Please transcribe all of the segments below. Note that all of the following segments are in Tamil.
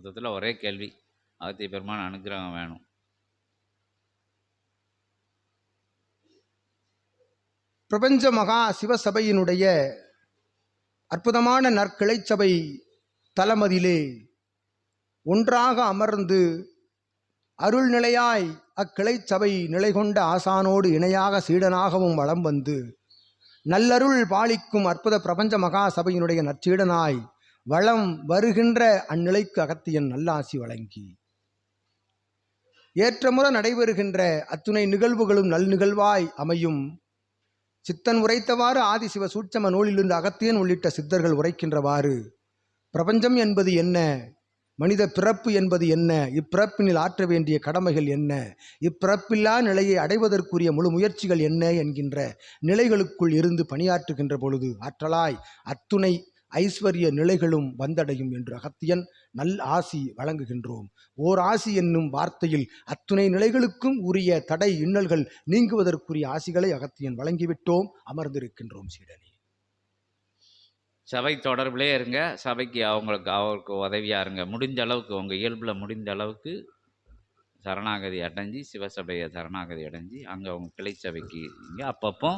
மொத்தத்தில் ஒரே கேள்வி. அகத்திய பெருமான் அனுகிரகம் வேணும். பிரபஞ்ச மகா சிவசபையினுடைய அற்புதமான நற்கிளை சபை தலமதிலே ஒன்றாக அமர்ந்து அருள்நிலையாய் அக்கிளை சபை நிலை கொண்ட ஆசானோடு இணையாக சீடனாகவும் வலம் வந்து நல்லருள் பாலிக்கும் அற்புத பிரபஞ்ச மகா சபையினுடைய நற்சீடனாய் வளம் வருகின்ற அந்நிலைக்கு அகத்தியன் நல்லாசி வழங்கி. ஏற்றமுறை நடைபெறுகின்ற அத்துணை நிகழ்வுகளும் நல் நிகழ்வாய் அமையும். சித்தன் உரைத்தவாறு ஆதிசிவ சூட்சம நூலிலிருந்து அகத்தியன் உள்ளிட்ட சித்தர்கள் உரைக்கின்றவாறு. பிரபஞ்சம் என்பது என்ன? மனித பிறப்பு என்பது என்ன? இப்பிறப்பினில் ஆற்ற வேண்டிய கடமைகள் என்ன? இப்பிறப்பில்லா நிலையை அடைவதற்குரிய முழு முயற்சிகள் என்ன? என்கின்ற நிலைகளுக்குள் இருந்து பணியாற்றுகின்ற பொழுது ஆற்றலாய் அத்துணை ஐஸ்வர்ய நிலைகளும் வந்தடையும் என்று அகத்தியன் நல் ஆசி வழங்குகின்றோம். ஓர் ஆசி என்னும் வார்த்தையில் அத்துணை நிலைகளுக்கும் உரிய தடை இன்னல்கள் நீங்குவதற்குரிய ஆசிகளை அகத்தியன் வழங்கிவிட்டோம் அமர்ந்திருக்கின்றோம் சீடனி. சபை தொடர்பிலே இருங்க சபைக்கு அவங்களுக்கு அவருக்கு உதவியாக இருங்க. முடிஞ்ச அளவுக்கு உங்கள் இயல்பில் முடிந்த அளவுக்கு சரணாகதி அடைஞ்சு சிவசபையை சரணாகதி அடைஞ்சி அங்கே அவங்க கிளை சபைக்கு அப்பப்போ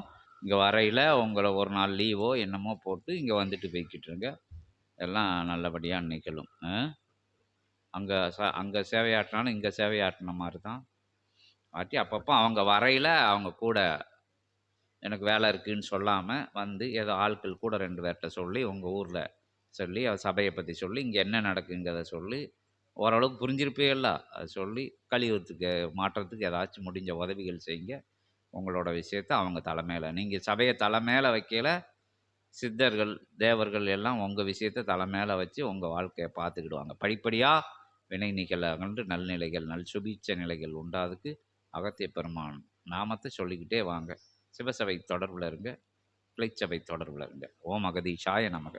இங்கே வரையில் உங்களை ஒரு நாள் லீவோ என்னமோ போட்டு இங்கே வந்துட்டு போய்கிட்டுருங்க எல்லாம் நல்லபடியாக நிகழும். அங்கே ச அங்கே சேவையாட்டினாலும் இங்கே சேவையாட்டின மாதிரி தான் ஆட்டி அப்பப்போ அவங்க வரையில் அவங்க கூட எனக்கு வேலை இருக்குதுன்னு சொல்லாமல் வந்து ஏதோ ஆட்கள் கூட ரெண்டு பேர்கிட்ட சொல்லி உங்கள் ஊரில் சொல்லி சபையை பற்றி சொல்லி இங்கே என்ன நடக்குங்கிறத சொல்லி ஓரளவுக்கு புரிஞ்சிருப்பீங்களா அதை சொல்லி கழிவுறதுக்கு மாற்றத்துக்கு ஏதாச்சும் முடிஞ்ச உதவிகள் செய்யுங்க. உங்களோட விஷயத்த அவங்க தலைமையில் நீங்கள் சபையை தலைமையில் வைக்கல சித்தர்கள் தேவர்கள் எல்லாம் உங்கள் விஷயத்த தலைமையில் வச்சு உங்கள் வாழ்க்கையை பார்த்துக்கிடுவாங்க. படிப்படியாக வினை நிகழன்று நல்நிலைகள் நல் சுபீட்ச நிலைகள் உண்டாதுக்கு அகத்திய பெருமான் நாமத்தை சொல்லிக்கிட்டே வாங்க. சிவசபை தொடர்பில் இருங்க கிளைச்சபை தொடர்பில் இருங்க. ஓம் அகதீஷாய நமக.